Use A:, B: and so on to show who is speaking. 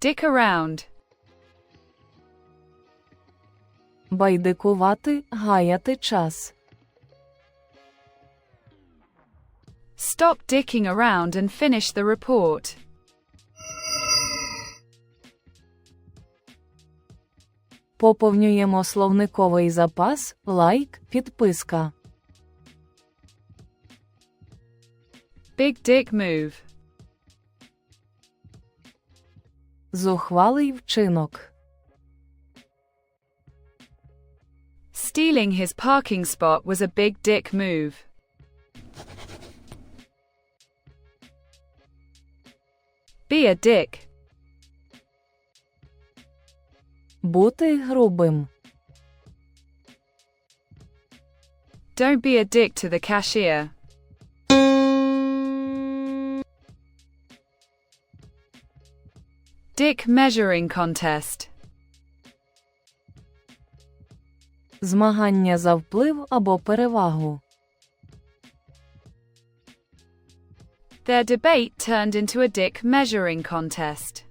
A: Dick around.
B: Байдикувати, гаяти час.
A: Stop dicking around and finish the report.
B: Поповнюємо словниковий запас, лайк, підписка.
A: Big dick move.
B: Зухвалий вчинок.
A: Stealing his parking spot was a big dick move. Be a dick.
B: Бути грубим.
A: Don't be a dick to the cashier. Dick measuring contest.
B: Змагання за вплив або перевагу.
A: Their debate turned into a dick measuring contest.